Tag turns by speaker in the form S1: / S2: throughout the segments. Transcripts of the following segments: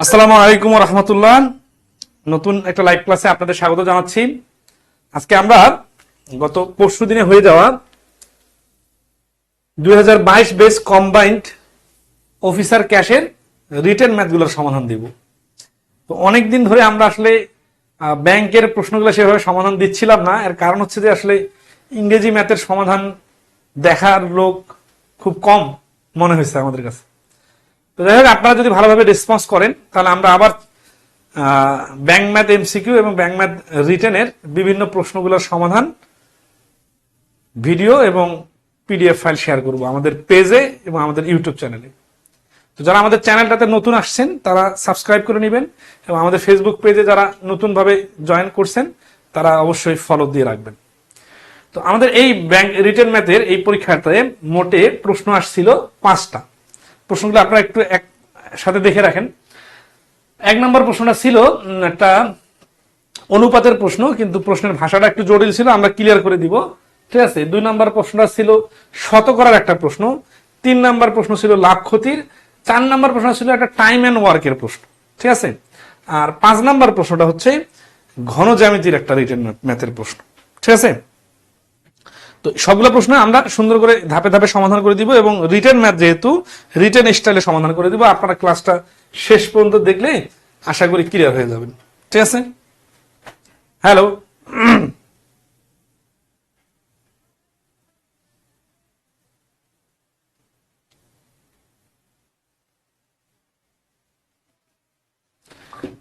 S1: আসসালামু আলাইকুম রহমতুল্লাহ। নতুন একটা লাইভ ক্লাসে আপনাদের স্বাগত জানাচ্ছি। আজকে আমরা গত পরশু দিনে হয়ে যাওয়া দুই হাজার বাইশ বেস কম্বাইন্ড অফিসার ক্যাশের রিটার্ন ম্যাথগুলোর সমাধান দিব। তো অনেক দিন ধরে আমরা আসলে ব্যাংকের প্রশ্নগুলো সেভাবে সমাধান দিচ্ছিলাম না। এর কারণ হচ্ছে যে আসলে ইংরেজি ম্যাথের সমাধান দেখার লোক খুব কম মনে হয়েছে আমাদের কাছে। তো যাই হোক, আপনারা যদি ভালোভাবে রেসপন্স করেন, তাহলে আমরা আবার ব্যাংক ম্যাথ এমসিকিউ এবং ব্যাংক ম্যাথ রিটেনের বিভিন্ন প্রশ্নগুলোর সমাধান ভিডিও এবং পিডিএফ ফাইল শেয়ার করব আমাদের পেজে এবং আমাদের ইউটিউব চ্যানেলে তো যারা আমাদের চ্যানেলটাতে নতুন আসছেন, তারা সাবস্ক্রাইব করে নেবেন এবং আমাদের ফেসবুক পেজে যারা নতুনভাবে জয়েন করছেন, তারা অবশ্যই ফলো দিয়ে রাখবেন। তো আমাদের এই ব্যাংক রিটেন ম্যাথের এই পরীক্ষাতে মোটে প্রশ্ন আসছিল পাঁচটা। প্রশ্নগুলো আপনারা একটু এক সাথে দেখে রাখেন। এক নম্বর প্রশ্নটা ছিল একটা অনুপাতের প্রশ্ন, কিন্তু প্রশ্নের ভাষাটা একটু জটিল ছিল, আমরা ক্লিয়ার করে দিব। ঠিক আছে? দুই নম্বর প্রশ্নটা ছিল শতকরার একটা প্রশ্ন, তিন নম্বর প্রশ্ন ছিল লাভ ক্ষতির, চার নম্বর প্রশ্ন ছিল একটা টাইম অ্যান্ড ওয়ার্কের প্রশ্ন। ঠিক আছে? আর পাঁচ নম্বর প্রশ্নটা হচ্ছে ঘন জ্যামিতির একটা রিটার্ন ম্যাথের প্রশ্ন। ঠিক আছে? তো সবগুলো প্রশ্ন আমরা সুন্দর করে ধাপে ধাপে সমাধান করে দিব এবং রিটার্ন ম্যাথ যেহেতু রিটার্ন স্টাইলে সমাধান করে দিব। আপনারা ক্লাসটা শেষ পর্যন্ত দেখলে আশা করি ক্লিয়ার হয়ে যাবেন। ঠিক আছে? হ্যালো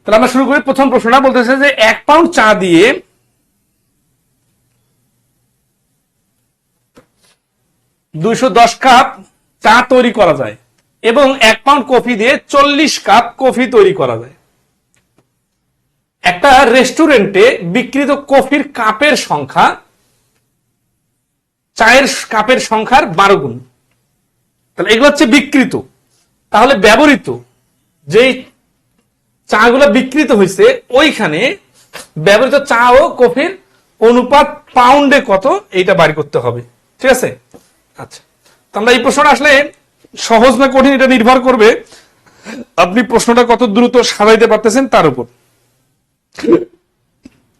S1: তাহলে আমরা শুরু করি। প্রথম প্রশ্নটা বলতেছে যে এক পাউন্ড চা দিয়ে দুইশো দশ কাপ চা তৈরি করা যায় এবং এক পাউন্ড কফি দিয়ে চল্লিশ কাপ কফি তৈরি করা যায়। একটা রেস্টুরেন্টে বিক্রিত কফির কাপের সংখ্যা, চায়ের কাপের সংখ্যার বারো গুণ। তাহলে এগুলো হচ্ছে বিকৃত তাহলে ব্যবহৃত যেই চাগুলো বিকৃত হয়েছে, ওইখানে ব্যবহৃত চা ও কফির অনুপাত পাউন্ডে কত, এইটা বাড়ি করতে হবে। ঠিক আছে? আচ্ছা। আমরা এই প্রশ্নটা আসলে সহজ না কঠিন এটা নির্ভর করবে আপনি প্রশ্নটা কত দ্রুত সাজাইতে পারতেছেন তার উপর।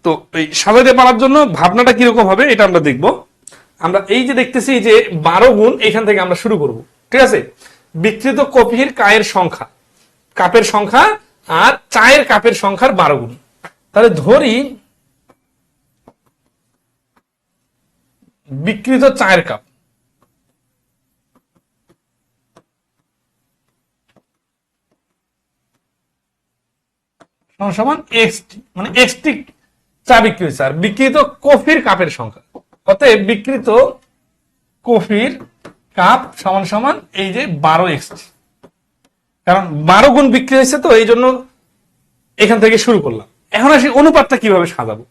S1: তো এই সাজাইতে পারার জন্য ভাবনাটা কীরকম হবে এটা আমরা দেখব। আমরা এই যে দেখতেছি যে বারো গুণ এখান থেকে আমরা শুরু করব। ঠিক আছে? বিকৃত কপির কায়ের সংখ্যা। কাপের সংখ্যা আর চায়ের কাপের সংখ্যার বারো গুণ। তাহলে ধরি বিকৃত চায়ের কাপ। সমান এক্সটি মানে এক্সটি চা বিক্রি হয়েছে। আর বিকৃত কফির কাপের সংখ্যা। অতএব বিকৃত কফির কাপ সমান সমান এই যে বারো এক্সটি কারণ বারো গুণ বিক্রি হয়েছে তো, এই জন্য এখান থেকে শুরু করলাম। এখন আসি অনুপাতটা কীভাবে সাজাবো।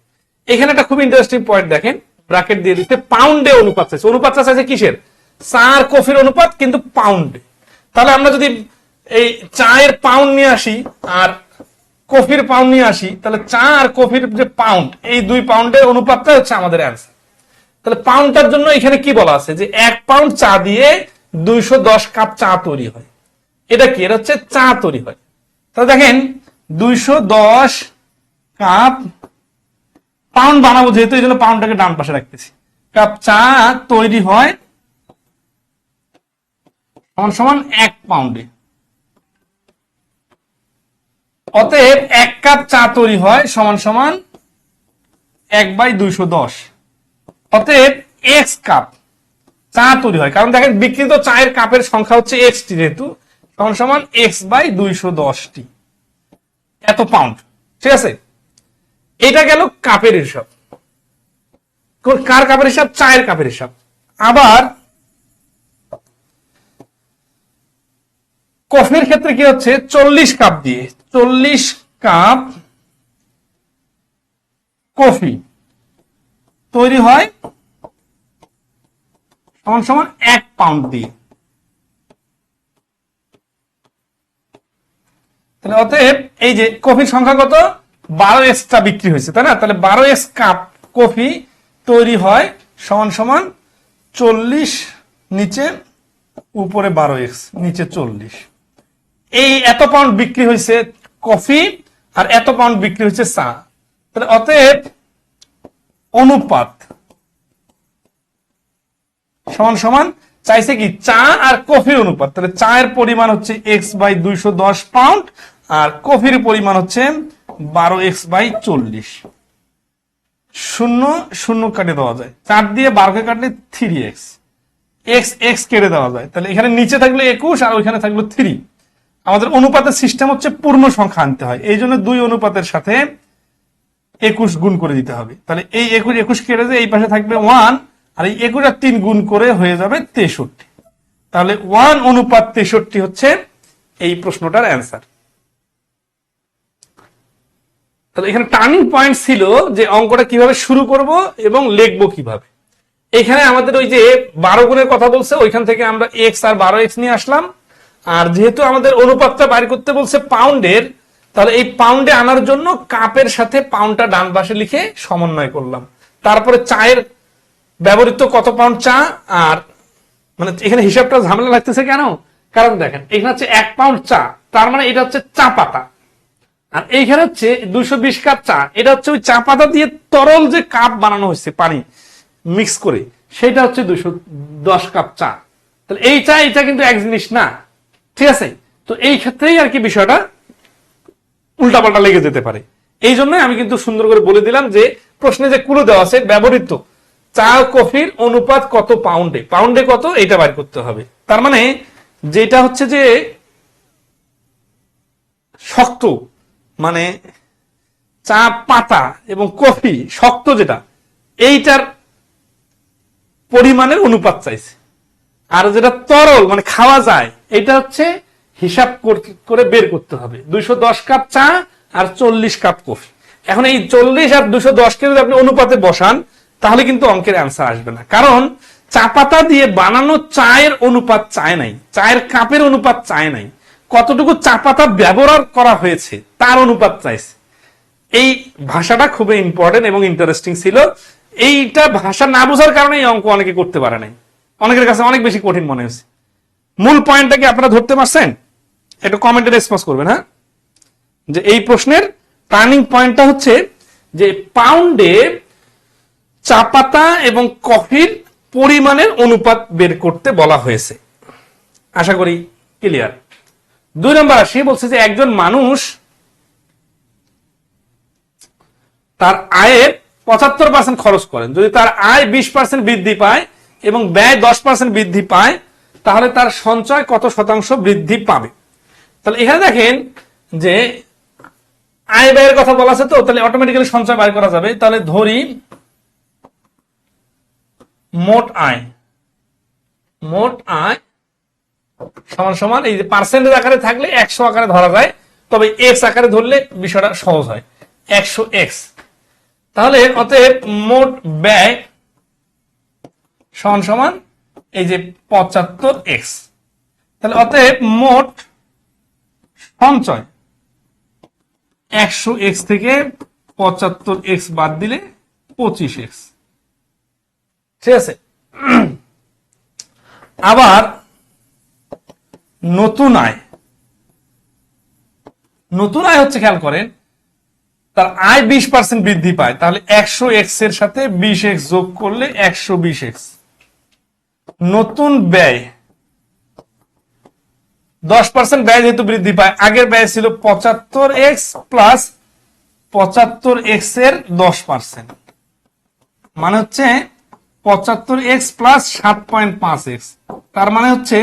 S1: এখানে একটা খুব ইন্টারেস্টিং পয়েন্ট দেখেন। ব্রাকেট দিয়ে দিতে পাউন্ডে অনুপাত চাইছে। অনুপাতটা চাইছে কিসের? চার কফির অনুপাত, কিন্তু পাউন্ডে তাহলে আমরা যদি এই চায়ের পাউন্ড নিয়ে আসি, আর কফির পাউন্ড নিয়ে আসি, তাহলে চা আর কফির যে পাউন্ড এই দুই পাউন্ডের অনুপাতটা হচ্ছে আমাদের অ্যান্সার তাহলে পাউন্ডটার জন্য এখানে কি বলা আছে? যে এক পাউন্ড চা দিয়ে দুইশো দশ কাপ চা তৈরি হয়। এটা কি? এটা হচ্ছে চা তৈরি হয়। তাহলে দেখেন, দুইশো দশ কাপ পাউন্ড বানাবো যেহেতু, এই জন্য পাউন্ডটাকে ডান পাশে রাখতেছি। কাপ চা তৈরি হয় সমান সমান এক পাউন্ডে অতএব এক কাপ চা তৈরি হয় সমান সমান এক বাই দুইশো দশ। অতএব এক্স কাপ চা তৈরি হয়। কারণ দেখেন বিকৃত চায়ের কাপের সংখ্যা হচ্ছে এক্স টি যেহেতু, সমান সমান এক্স বাই দুইশো দশটি। এত পাউন্ড ঠিক আছে? এটা গেল কাপের হিসাব। কার কাপের হিসাব? চায়ের কাপের হিসাব। আবার কফির ক্ষেত্রে কি হচ্ছে? চল্লিশ কাপ দিয়ে চল্লিশ কাপ কফি। তৈরি হয় সমান সমান এক পাউন্ড দিয়ে। তাহলে অতএব এই যে কফির সংখ্যা কত? বারো এক্সটা বিক্রি হয়েছে, তাই না? তাহলে বারো এক্স কাপ কফি তৈরি হয় সমান সমান চল্লিশ নিচে উপরে বারো এক্স, নিচে চল্লিশ। এই এত পাউন্ড বিক্রি হয়েছে কফি আর এত পাউন্ড বিক্রি হচ্ছে চা। তাহলে অতএব অনুপাত সমান সমান চাইছে কি? চা আর কফির অনুপাত। তাহলে চায়ের পরিমাণ হচ্ছে এক্স বাই দুইশো দশ পাউন্ড আর কফির পরিমাণ হচ্ছে বারো এক্স বাই চল্লিশ। শূন্য শূন্য কাটে দেওয়া যায়। চার দিয়ে বারোকে কাটলে থ্রি এক্স এক্স এক্স কেটে দেওয়া যায়। তাহলে এখানে নিচে থাকলে একুশ আর ওইখানে থাকল থ্রি আমাদের অনুপাতের সিস্টেম হচ্ছে পূর্ণ সংখ্যা আনতে হয়। এই জন্য দুই অনুপাতের সাথে একুশ গুণ করে দিতে হবে। তাহলে এই একুশ একুশ কেটে যে এই পাশে থাকবে ওয়ান আর এই একুশ আর তিন গুণ করে হয়ে যাবে তেষট্টি। তাহলে ওয়ান অনুপাত তেষট্টি হচ্ছে এই প্রশ্নটার অ্যান্সার তাহলে এখানে টার্নিং পয়েন্ট ছিল যে অঙ্কটা কীভাবে শুরু করব এবং লিখব কীভাবে। এখানে আমাদের ওই যে বারো গুণের কথা বলছে, ওইখান থেকে আমরা এক্স আর বারো এক্স নিয়ে আসলাম। আর যেহেতু আমাদের অনুপাতটা বাইর করতে বলছে পাউন্ডের, তাহলে এই পাউন্ডে আনার জন্য কাপের সাথে পাউন্ডটা ডান পাশে লিখে সমন্বয় করলাম। তারপরে চায়ের ব্যবহৃত কত পাউন্ড চা? আর মানে এখানে হিসাবটা ঝামেলা লাগতেছে কেন? কারণ দেখেন, এখানে হচ্ছে এক পাউন্ড চা, তার মানে এটা হচ্ছে চা পাতা। আর এইখানে হচ্ছে দুইশো বিশ কাপ চা, এটা হচ্ছে ওই চা পাতা দিয়ে তরল যে কাপ বানানো হয়েছে পানি মিক্স করে, সেটা হচ্ছে দুইশো দশ কাপ চা। তাহলে এই চা, এটা কিন্তু এক জিনিস না। ঠিক আছে? তো এই ক্ষেত্রেই আর কি বিষয়টা উল্টাপাল্টা লেগে যেতে পারে। এই জন্য আমি কিন্তু সুন্দর করে বলে দিলাম যে, প্রশ্নে যে কুলো দেওয়া আছে, ব্যবহৃত চা, কফির অনুপাত কত পাউন্ডে পাউন্ডে কত? এটা বাইর করতে হবে। তার মানে যেটা হচ্ছে যে, শক্ত মানে চা, পাতা এবং কফি শক্ত যেটা, এইটার পরিমাণের অনুপাত চাইছে। আর যেটা তরল মানে খাওয়া যায় এটা হচ্ছে হিসাব করে বের করতে হবে। দুইশো দশ কাপ চা আর চল্লিশ কাপ কফি। এখন এই চল্লিশ আর দুশো দশকে যদি আপনি অনুপাতে বসান, তাহলে কিন্তু অঙ্কের অ্যান্সার আসবে না। কারণ চা পাতা দিয়ে বানানো চায়ের অনুপাত চায় নাই, চায়ের কাপের অনুপাত চায় নাই। কতটুকু চা পাতা ব্যবহার করা হয়েছে, তার অনুপাত চাইছে। এই ভাষাটা খুবই ইম্পর্টেন্ট এবং ইন্টারেস্টিং ছিল। এইটা ভাষা না বোঝার কারণে এই অঙ্ক অনেকে করতে পারে নাই। অনেকের কাছে অনেক বেশি কঠিন মনে হয়েছে। মূল পয়েন্টটা কি আপনারা ধরতে পারছেন? একটু কমেন্টে রেসপন্স করবেন হ্যাঁ? যে এই প্রশ্নের টার্নিং পয়েন্টটা হচ্ছে যে পাউন্ডে চা পাতা এবং কফির পরিমাণের অনুপাত বের করতে বলা হয়েছে। আশা করি ক্লিয়ার দুই নম্বর আসি, বলছে যে একজন মানুষ তার আয়ের পঁচাত্তর পার্সেন্ট খরচ করেন। যদি তার আয় বিশ পার্সেন্ট বৃদ্ধি পায় এবং ব্যয় দশ পার্সেন্ট বৃদ্ধি পায় তাহলে তার সঞ্চয় কত শতাংশ বৃদ্ধি পাবে? তাহলে এখানে দেখেন যে আয় ব্যয়ের কথা বলা আছে তো, তাহলে অটোমেটিক্যালি সঞ্চয় বাইর করা যাবে। তাহলে ধরি মোট আয়। মোট আয় সমান সমান, এই যে পার্সেন্টেজ আকারে থাকলে একশো আকারে ধরা যায়, তবে এক্স আকারে ধরলে বিষয়টা সহজ হয়। একশো এক্স তাহলে অতএব মোট ব্যয় সমান সমান এই যে পঁচাত্তর এক্স তাহলে অতএব মোট সঞ্চয়। একশো এক্স থেকে পঁচাত্তর এক্স বাদ দিলে পঁচিশ এক্স ঠিক আছে? আবার নতুন আয়। নতুন আয় হচ্ছে খেয়াল করেন, তার আয় বিশ পার্সেন্ট বৃদ্ধি পায়, তাহলে একশো এক্সের সাথে বিশ এক্স যোগ করলে একশো বিশ এক্স নতুন ব্যয়। দশ পার্সেন্ট ব্যয় যেহেতু বৃদ্ধি পায়, আগের ব্যয় ছিল পঁচাত্তর এক্স প্লাস পঁচাত্তর এক্সের দশ পার্সেন্ট মানে হচ্ছে পঁচাত্তর এক্স প্লাস সাত পয়েন্ট পাঁচ এক্স তার মানে হচ্ছে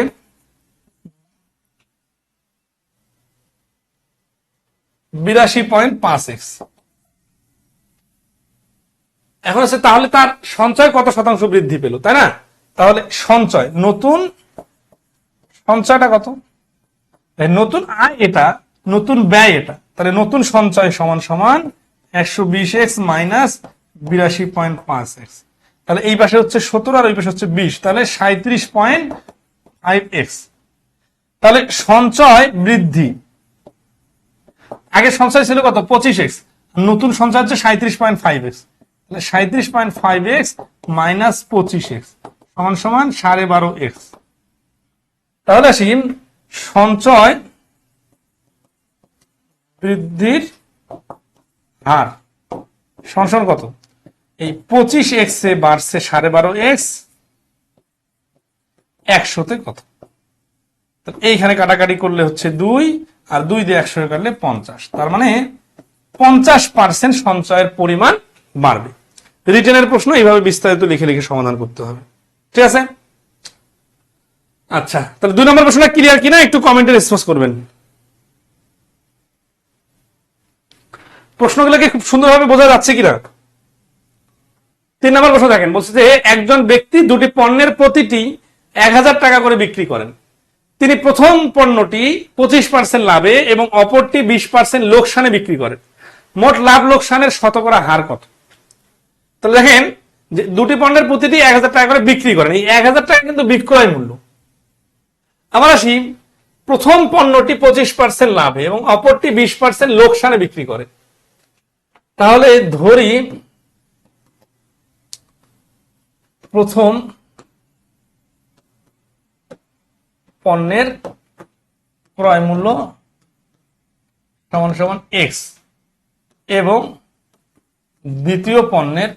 S1: বিরাশি পয়েন্ট পাঁচ এক্স এখন হচ্ছে তাহলে তার সঞ্চয় কত শতাংশ বৃদ্ধি পেল, তাই না? তাহলে সঞ্চয়, নতুন সঞ্চয়টা কত? নতুন আয় এটা, নতুন ব্যয় এটা। তাহলে নতুন সঞ্চয় সমান সমান একশো বিশ এক্স মাইনাস বিরাশি পয়েন্ট পাঁচ এক্স। তাহলে এই পাশে হচ্ছে সতেরো আর ওই পাশে হচ্ছে বিশ। তাহলে সাঁত্রিশ পয়েন্ট ফাইভ এক্স। তাহলে সঞ্চয় বৃদ্ধি। আগে সঞ্চয় ছিল কত? পঁচিশ এক্স। নতুন সঞ্চয় হচ্ছে সাঁত্রিশ পয়েন্ট ফাইভ এক্স। তাহলে সাঁত্রিশ পয়েন্ট ফাইভ এক্স মাইনাস পঁচিশ এক্স। সমান সমান সাড়ে বারো এক্স তাহলে আসি সঞ্চয় বৃদ্ধির হার। সমান কত? এই পঁচিশ এক্স এ বাড়ছে সাড়ে বারো এক্স একশোতে কত? এইখানে কাটাকাটি করলে হচ্ছে দুই, আর দুই দিয়ে একশো কাটলে পঞ্চাশ। তার মানে পঞ্চাশ পার্সেন্ট সঞ্চয়ের পরিমাণ বাড়বে। রিটেনের প্রশ্ন, এইভাবে বিস্তারিত লিখে লিখে সমাধান করতে হবে। ঠিক আছে? আচ্ছা তাহলে দুই নম্বর প্রশ্নটা ক্লিয়ার কিনা একটু কমেন্টে রেসপন্স করবেন। প্রশ্নগুলোকে খুব সুন্দরভাবে বোঝা যাচ্ছে কিনা? তিন নম্বর প্রশ্ন দেখেন, বলছে যে একজন ব্যক্তি দুটি পণ্যের প্রতিটি এক হাজার টাকা করে বিক্রি করেন। তিনি প্রথম পণ্যটি পঁচিশ পার্সেন্ট লাভে এবং অপরটি বিশ পার্সেন্ট লোকসানে বিক্রি করেন। মোট লাভ লোকসানের শতকরা হার কত? তাহলে দেখেন যে দুটি পণ্যের প্রতিটি এক হাজার টাকা করে বিক্রি করেন। এই এক হাজার টাকা কিন্তু বিক্রয় মূল্য। আবার আসি, প্রথম পণ্যটি পঁচিশ পার্সেন্ট লাভে এবং অপরটি বিশ পার্সেন্ট লোকসানে বিক্রি করে। তাহলে ধরি, প্রথম পণ্যের ক্রয় মূল্য সমান সমান এক্স এবং দ্বিতীয় পণ্যের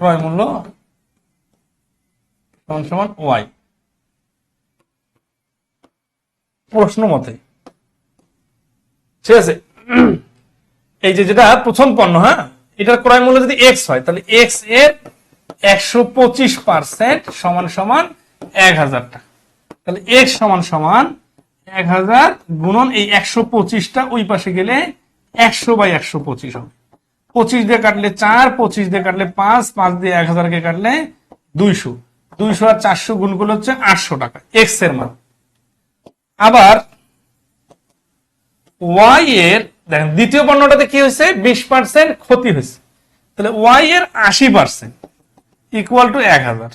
S1: ক্রয় মূল্য সমান সমান ওয়াই। প্রশ্ন মতে। ঠিক আছে? এই যে যেটা প্রথম পণ্য হ্যাঁ? এটার ক্রয় মূল্য যদি এক্স হয়, তাহলে এক্সের একশো পঁচিশ পার্সেন্ট সমান সমান এক হাজার টাকা। তাহলে এক্স সমান সমান এক হাজার গুণন এই একশো পঁচিশটা ওই পাশে গেলে একশো বাই একশো পঁচিশ হবে। পঁচিশ দিয়ে কাটলে চার, পঁচিশ দিয়ে কাটলে পাঁচ পাঁচ দিয়ে এক হাজারকে কাটলে দুইশো। দুইশো আর চারশো গুণ করলে হচ্ছে আটশো টাকা এক্সের মান। আবার ওয়াই এর, দেখেন, দ্বিতীয় পণ্যটাতে কি হয়েছে? বিশ পার্সেন্ট ক্ষতি হয়েছে। তাহলে ওয়াই এর আশি পার্সেন্ট ইকুয়াল টু এক হাজার।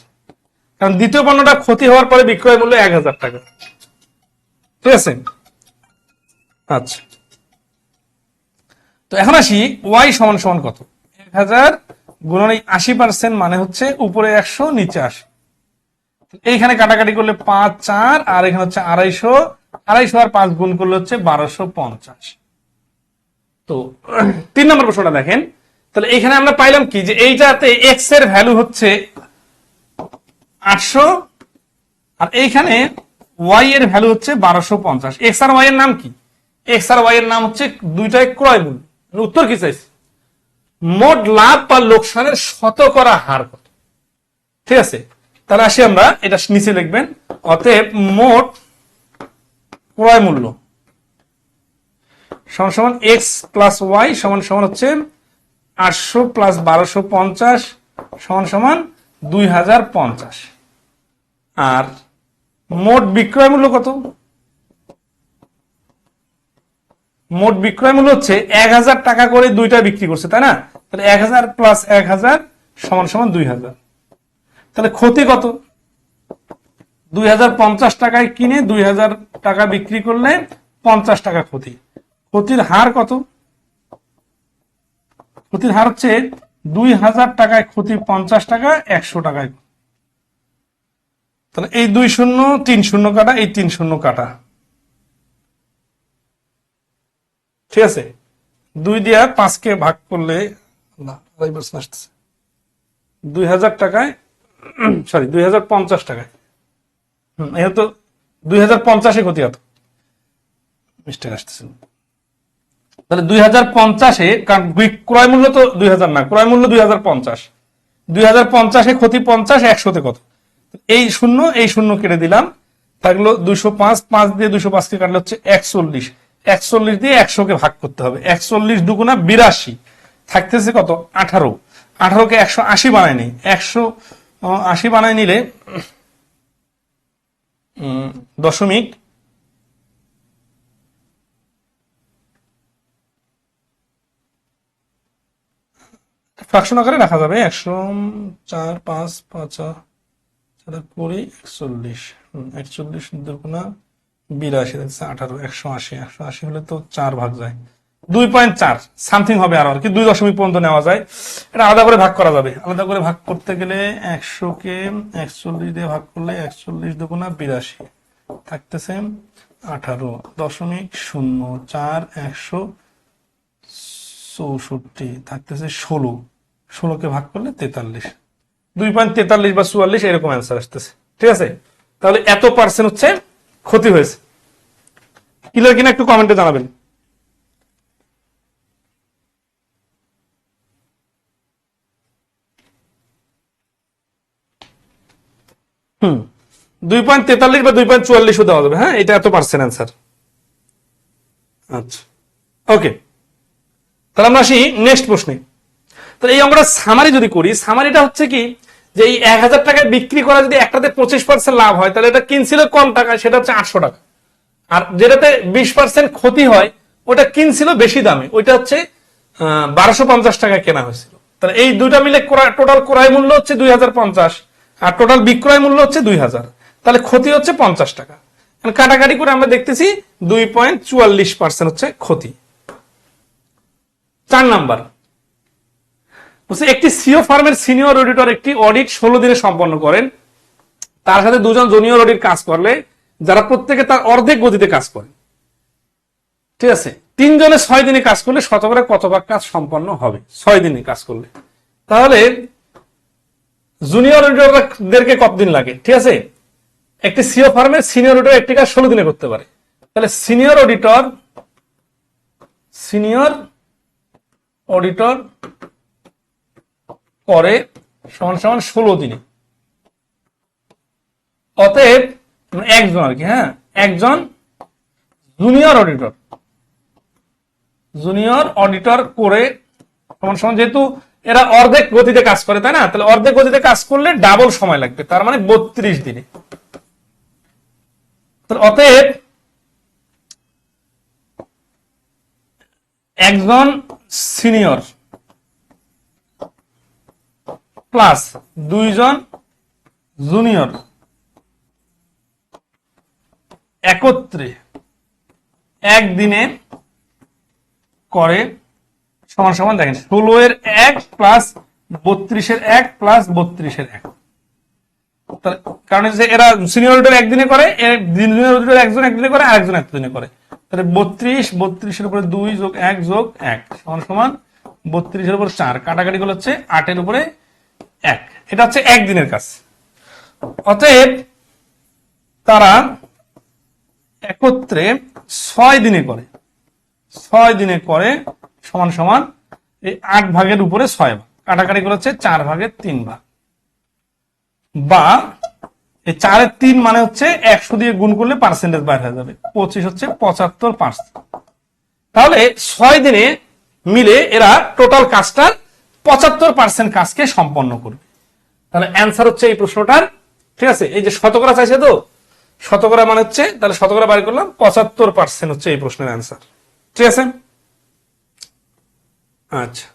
S1: কারণ দ্বিতীয় পণ্যটা ক্ষতি হওয়ার পরে বিক্রয় মূল্য এক হাজার টাকা। ঠিক আছে? আচ্ছা। তো এখন আসি ওয়াই সমান সমান কত? এক হাজার গুণন এই আশি পার্সেন্ট মানে হচ্ছে উপরে একশো, নিচে আশি। এইখানে কাটাকাটি করলে পাঁচ, চার, আর এখানে হচ্ছে আড়াইশো। আড়াইশো আর পাঁচ গুণ করলে হচ্ছে বারোশো পঞ্চাশ। তো তিন নম্বর প্রশ্নটা দেখেন। তাহলে এখানে আমরা পাইলাম কি? যে এইটাতে এক্সের ভ্যালু হচ্ছে আটশো, আর এইখানে ওয়াই এর ভ্যালু হচ্ছে বারোশো পঞ্চাশ। এক্স আর ওয়াই এর নাম কি? এক্স আর ওয়াই এর নাম হচ্ছে দুইটাই ক্রয় মূল্য উত্তর কি চাইছি? মোট লাভ বা লোকসানের শতকরা হার কত? ঠিক আছে? তাহলে আসি আমরা, এটা নিচে লিখবেন। অতএব মোট ক্রয় মূল্য সমান সমান এক্স প্লাস ওয়াই সমান সমান হচ্ছে আটশো প্লাস বারোশো পঞ্চাশ সমান সমান দুই হাজার পঞ্চাশ। আর মোট বিক্রয় মূল্য কত? মোট বিক্রয় মূল্য হচ্ছে এক হাজার টাকা করে দুইটা বিক্রি করছে, তাই না? তাহলে এক হাজার প্লাস এক হাজার সমান সমান দুই হাজার। তাহলে ক্ষতি কত? দুই হাজার পঞ্চাশ টাকায় কিনে দুই হাজার টাকা বিক্রি করলে পঞ্চাশ টাকা ক্ষতি। ক্ষতির হার কত? ক্ষতির হার হচ্ছে দুই হাজার টাকায় ক্ষতি পঞ্চাশ টাকা, একশো টাকায়। তাহলে এই দুই শূন্য, তিন শূন্য কাটা, এই তিন শূন্য কাটা। ঠিক আছে? দুই দিয়া পাঁচকে ভাগ করলে আসতেছে। দুই হাজার টাকায় সরি দুই হাজার পঞ্চাশ টাকায়। হম তো দুই হাজার পঞ্চাশে ক্ষতি হতো। মিস্টেক আসতেছে। তাহলে দুই হাজার পঞ্চাশে, কারণ ক্রয় মূল্য তো দুই হাজার না, ক্রয় মূল্য দুই হাজার পঞ্চাশ। দুই হাজার পঞ্চাশে ক্ষতি পঞ্চাশ, একশোতে কত? এই শূন্য এই শূন্য কেটে দিলাম। থাকল দুইশো পাঁচ পাঁচ দিয়ে দুইশো পাঁচকে কাটলে হচ্ছে একচল্লিশ। একচল্লিশ দিয়ে একশোকে ভাগ করতে হবে। একচল্লিশ দুগুণা বিরাশি। থাকতেছে কত? আঠারো। আঠারোকে একশো আশি বানায় নেই। একশো আশি বানায় নিলে দশমিক ফ্রাকশন আকারে রাখা যাবে। একশো চার, পাঁচ পাঁচ কুড়ি, একচল্লিশ। একচল্লিশ দুগুণা বিরাশি দেখছে আঠারো, একশো আশি একশো আশি হলে তো চার ভাগ যায়। দুই পয়েন্ট চার, সামথিং হবে আরও আর কি দুই দশমিক পর্যন্ত নেওয়া যায়। এটা আলাদা করে ভাগ করা যাবে। আলাদা করে ভাগ করতে গেলে একশো কে একচল্লিশ দিয়ে ভাগ করলে একচল্লিশ দুগুণা বিরাশি। থাকতেছে আঠারো দশমিক শূন্য চার একশো চৌষট্টি, থাকতেছে ষোলো। ষোলোকে ভাগ করলে তেতাল্লিশ। দুই পয়েন্ট তেতাল্লিশ বা চুয়াল্লিশ, এরকম অ্যান্সার আসতেছে। ঠিক আছে? তাহলে এত পার্সেন্ট হচ্ছে ক্ষতি হয়েছে। ক্লিয়ার কিনা একটু কমেন্টে জানাবেন। হুম, দুই পয়েন্ট তেতাল্লিশ বা দুই পয়েন্ট চুয়াল্লিশও দেওয়া যাবে। হ্যাঁ এটা এত পার্সেন্ট অ্যান্সার আচ্ছা ওকে তাহলে আমরা আসি নেক্সট প্রশ্নে। তাহলে এই অঙ্কটা সামারি যদি করি সামারিটা হচ্ছে কি যে এই এক হাজার টাকায় বিক্রি করা যদি একটাতে পঁচিশ পার্সেন্ট লাভ হয়, তাহলে এটা কিনছিল কম টাকায় সেটা হচ্ছে আটশো টাকা। আর যেটাতে বিশ পার্সেন্ট ক্ষতি হয়, ওটা কিনছিল বেশি দামে। ওইটা হচ্ছে বারোশো পঞ্চাশ টাকা কেনা হয়েছিল। তাহলে এই দুইটা মিলে টোটাল ক্রয় মূল্য হচ্ছে দুই হাজার পঞ্চাশ, আর টোটাল বিক্রয় মূল্য হচ্ছে দুই হাজার। তাহলে ক্ষতি হচ্ছে পঞ্চাশ টাকা। কাটাকাটি করে আমরা দেখতেছি দুই পয়েন্ট চুয়াল্লিশ পার্সেন্ট হচ্ছে ক্ষতি। চার নাম্বার। বলছে, একটি সিও ফার্মের সিনিয়র অডিটর একটি অডিট ষোলো দিনে সম্পন্ন করেন। তার সাথে দুজন জুনিয়র অডিট কাজ করলে, যারা প্রত্যেকে তার অর্ধেক গতিতে কাজ করে। ঠিক আছে? তিনজনে ছয় দিনে কাজ করলে শতকরা কত ভাগ কাজ সম্পন্ন হবে? ছয় দিনে কাজ করলে। তাহলে জুনিয়র অডিটরদেরকে কতদিন লাগে? ঠিক আছে? একটি সিও ফার্মের সিনিয়র অডিটর একটি কাজ ষোলো দিনে করতে পারে। তাহলে সিনিয়র অডিটর সিনিয়র অডিটর করে সমান সমান ষোলো দিনে। অতএব একজন আর কি হ্যাঁ? একজন জুনিয়র অডিটর জুনিয়র অডিটর করে সমান সমান যেহেতু এরা অর্ধেক গতিতে কাজ করে, তাই না? তাহলে অর্ধেক গতিতে কাজ করলে ডাবল সময় লাগবে, তার মানে বত্রিশ দিনে। অতএব একজন সিনিয়র প্লাস দুইজন জুনিয়র। একত্রে একদিনে করে সমান সমান দেখেন, ষোলো এর এক প্লাস বত্রিশের এক প্লাস বত্রিশের এক। কারণ এরা সিনিয়র অডিটর একদিনে করে একজন একদিনে করে আর একজন একদিনে করে তাহলে বত্রিশ, বত্রিশের উপরে দুই যোগ এক যোগ এক, সমান সমান বত্রিশের উপর চার। কাটাকাটি গুলো হচ্ছে আটের উপরে এক। এটা হচ্ছে একদিনের কাজ। অতএব তারা একত্রে ছয় দিনে করে। ছয় দিনে করে সমান সমান এই আট ভাগের উপরে ছয় ভাগ। কাটাকাটি করে হচ্ছে চার ভাগের তিন ভাগ। বা এই চারের তিন মানে হচ্ছে একশো দিয়ে গুণ করলে পার্সেন্টেজ বাইর হয়ে যাবে। পঁচিশ হচ্ছে পঁচাত্তর পার্সেন্ট তাহলে ছয় দিনে মিলে এরা টোটাল কাজটার পঁচাত্তর পার্সেন্ট কাজকে সম্পন্ন করবে। তাহলে অ্যান্সার হচ্ছে এই প্রশ্নটার। ঠিক আছে? এই যে শতকরা চাইছে তো? শতকরা মানে হচ্ছে, তাহলে শতকরা বাইর করলাম, পঁচাত্তর পার্সেন্ট হচ্ছে এই প্রশ্নের অ্যান্সার ঠিক আছে? আচ্ছা।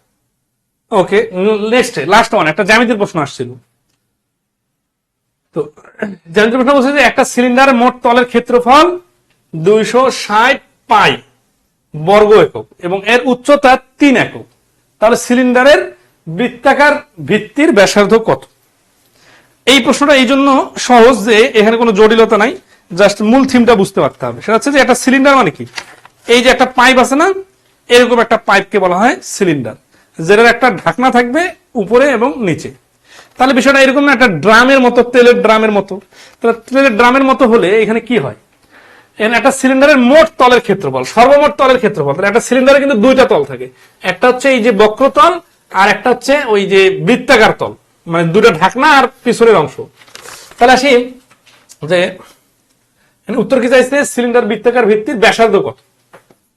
S1: ওকে নেক্সট লাস্ট ওয়ান একটা জ্যামিতির প্রশ্ন আসছিল। তো, জ্যামিতির প্রশ্ন বলছে যে একটা সিলিন্ডারের মোট তলের ক্ষেত্রফল দুইশো ষাট পাই বর্গ একক এবং এর উচ্চতা তিন একক। তাহলে সিলিন্ডারের বৃত্তাকার ভিত্তির ব্যাসার্ধ কত? এই প্রশ্নটা এই জন্য সহজ যে এখানে কোনো জটিলতা নাই জাস্ট মূল থিমটা বুঝতে পারতে হবে। সেটা হচ্ছে যে একটা সিলিন্ডার মানে কি? এই যে একটা পাইপ আছে না, এরকম একটা পাইপকে বলা হয় সিলিন্ডার যেটার একটা ঢাকনা থাকবে উপরে এবং নিচে। তাহলে বিষয়টা এরকম না, একটা ড্রামের মতো, তেলের ড্রামের মতো। তাহলে তেলের ড্রামের মতো হলে এখানে কি হয়? এখানে একটা সিলিন্ডারের মোট তলের ক্ষেত্রফল, সর্বমোট তলের ক্ষেত্রফল। তাহলে একটা সিলিন্ডারে কিন্তু দুইটা তল থাকে। একটা হচ্ছে এই যে বক্রতল আর একটা হচ্ছে ওই যে বৃত্তাকার তল মানে দুটো ঢাকনা আর পিছনের অংশ। তাহলে আসি যে উত্তর কি চাইছে? সিলিন্ডার বৃত্তাকার ভিত্তির ব্যাসার্ধ কত?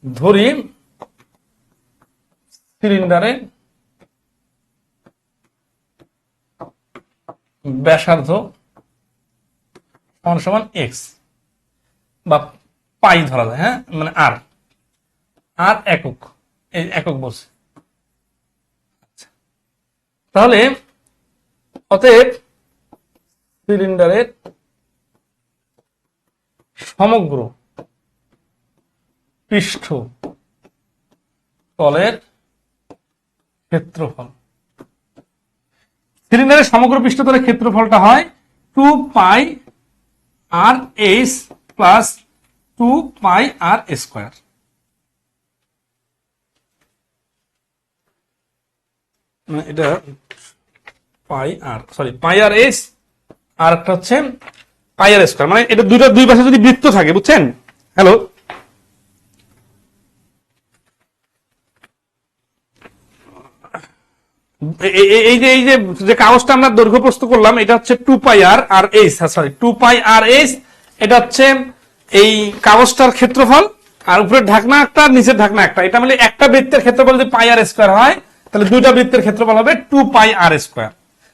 S1: ধরি সিলিন্ডারে ব্যাসার্ধ সমান সমান এক্স বা পাই ধরা যায় হ্যাঁ? মানে আর আর একক, এই একক বলছে। তাহলে, অতএব সিলিন্ডারের সমগ্র পৃষ্ঠ তলের ক্ষেত্রফল। সিলিন্ডারের সমগ্র পৃষ্ঠতলের ক্ষেত্রফলটা হয় two pi r h plus two pi r square এটা পাই আর সরি পাই আর এস, আর একটা হচ্ছে পাই আর স্কোয়ার। মানে এটা দুইটা দুই পাশে যদি বৃত্ত থাকে, বুঝছেন? হ্যালো এই যে এই যে কাগজটা আমরা দৈর্ঘ্য প্রস্তুত করলাম, এটা হচ্ছে two pi r r h sorry two pi r h এটা হচ্ছে এই কাগজটার ক্ষেত্রফল, আর উপরের ঢাকনা একটা নিচের ঢাকনা একটা। এটা মানে একটা বৃত্তের ক্ষেত্রফল যদি পাই আর স্কোয়ার হয় তাহলে দুইটা বৃত্তের ক্ষেত্রফল হবে টু পাই আর স্কোয়ার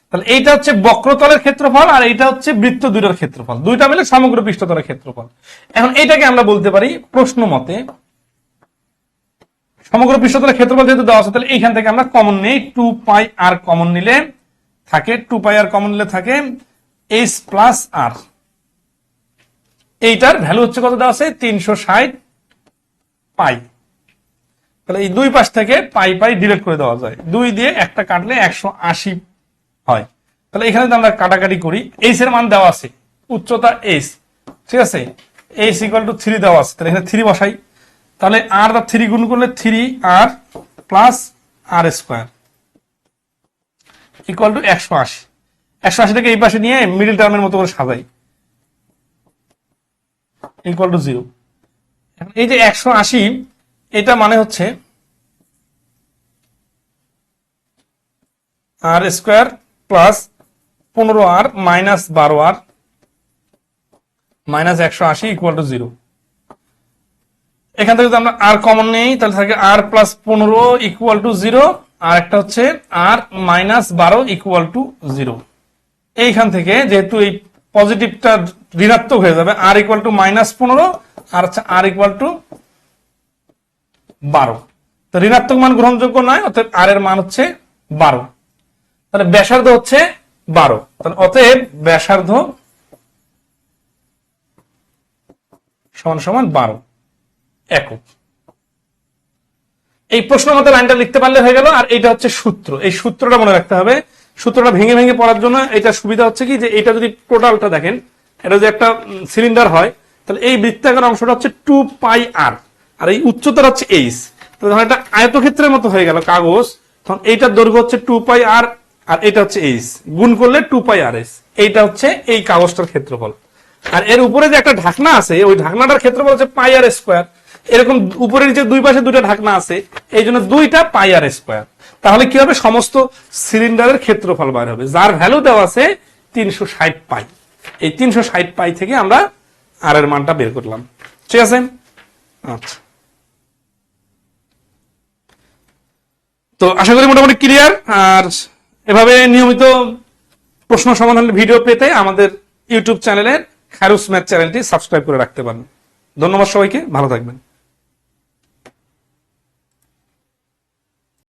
S1: তাহলে এইটা হচ্ছে বক্রতলের ক্ষেত্রফল আর এইটা হচ্ছে বৃত্ত দুইটার ক্ষেত্রফল। দুইটা মিলে সমগ্র পৃষ্ঠতলের ক্ষেত্রফল। এখন এইটাকে আমরা বলতে পারি প্রশ্ন মতে, সমগ্র পৃষ্ঠতলের ক্ষেত্রফল যেহেতু দেওয়া আছে, তাহলে এইখান থেকে আমরা কমন নেই। টু পাই আর কমন নিলে থাকে টু পাই আর কমন নিলে থাকে এইচ প্লাস আর এইটার ভ্যালু হচ্ছে কত দেওয়া আছে? তিনশো ষাট পাই তাহলে এই দুই পাশ থেকে পাই পাই ডিলিট করে দেওয়া যায়। দুই দিয়ে একটা কাটলে একশো আশি হয়। তাহলে এখানে যদি আমরা কাটাকাটি করি এইচ এর মান দেওয়া আছে, উচ্চতা এইচ ঠিক আছে? এইচ ইকুয়াল টু থ্রি দেওয়া আছে, তাহলে এখানে থ্রি বসাই। তাহলে আর দা থ্রি গুণ করলে three r plus r square equal to একশো আশি। একশো আশি থেকে এই পাশে নিয়ে মিডিল টার্মের মতো করে সাজাই। ইকুয়াল টু জিরো এই যে একশো আশি এটা মানে হচ্ছে আর স্কোয়ার প্লাস পনেরো আর মাইনাস বারো আর মাইনাস একশো আশি ইকুয়াল টু জিরো এখান থেকে যদি আমরা আর কমন নেই, তাহলে থাকে আর প্লাস পনেরো ইকুয়াল টু জিরো আর একটা হচ্ছে আর মাইনাস বারো ইকুয়াল টু জিরো এইখান থেকে যেহেতু এই পজিটিভটা ঋণাত্মক হয়ে যাবে আর ইকুয়াল টু মাইনাস পনেরো, আর আর ইকুয়াল টু বারো। তো ঋণাত্মক মান গ্রহণযোগ্য নয়, অতএব আর এর মান হচ্ছে বারো। তাহলে ব্যাসার্ধ হচ্ছে বারো। অতএব ব্যাসার্ধ সমান সমান বারো একক। এই প্রশ্ন মতো লাইনটা লিখতে পারলে হয়ে গেল, আর এটা হচ্ছে সূত্র। এই সূত্রটা মনে রাখতে হবে। সূত্রটা ভেঙে ভেঙে পড়ার জন্য এটা সুবিধা হচ্ছে কি, যে এটা যদি টোটালটা দেখেন, এটা যদি একটা সিলিন্ডার হয়, তাহলে এই বৃত্তাকার অংশটা হচ্ছে টু পাই আর আর এই উচ্চতার হচ্ছে এইচ ধরুন এটা আয়তক্ষেত্রের মতো হয়ে গেল কাগজ। তখন এইটার দৈর্ঘ্য হচ্ছে টু পাই আর আর এটা হচ্ছে এইচ গুণ করলে টু পাই আর এস এইটা হচ্ছে এই কাগজটার ক্ষেত্রফল। আর এর উপরে যে একটা ঢাকনা আছে, ওই ঢাকনাটার ক্ষেত্রফল হচ্ছে পাই আর স্কোয়ার এরকম উপরে নিচে দুই পাশে দুইটা ঢাকনা আছে, এই জন্য দুইটা পাই আর স্কোয়ার তাহলে কি হবে? সমস্ত সিলিন্ডারের ক্ষেত্রফল বার হবে। যার ভ্যালু দেওয়া আছে তিনশো ষাট পাই এই তিনশো ষাট পাই থেকে আমরা আর এর মানটা বের করলাম। ঠিক আছে? আচ্ছা। তো আশা করি মোটামুটি ক্লিয়ার আর এভাবে নিয়মিত প্রশ্ন সমাধানের ভিডিও পেতে আমাদের ইউটিউব চ্যানেলের খারুস ম্যাথ চ্যানেলটি সাবস্ক্রাইব করে রাখতে পারেন। ধন্যবাদ সবাইকে, ভালো থাকবেন।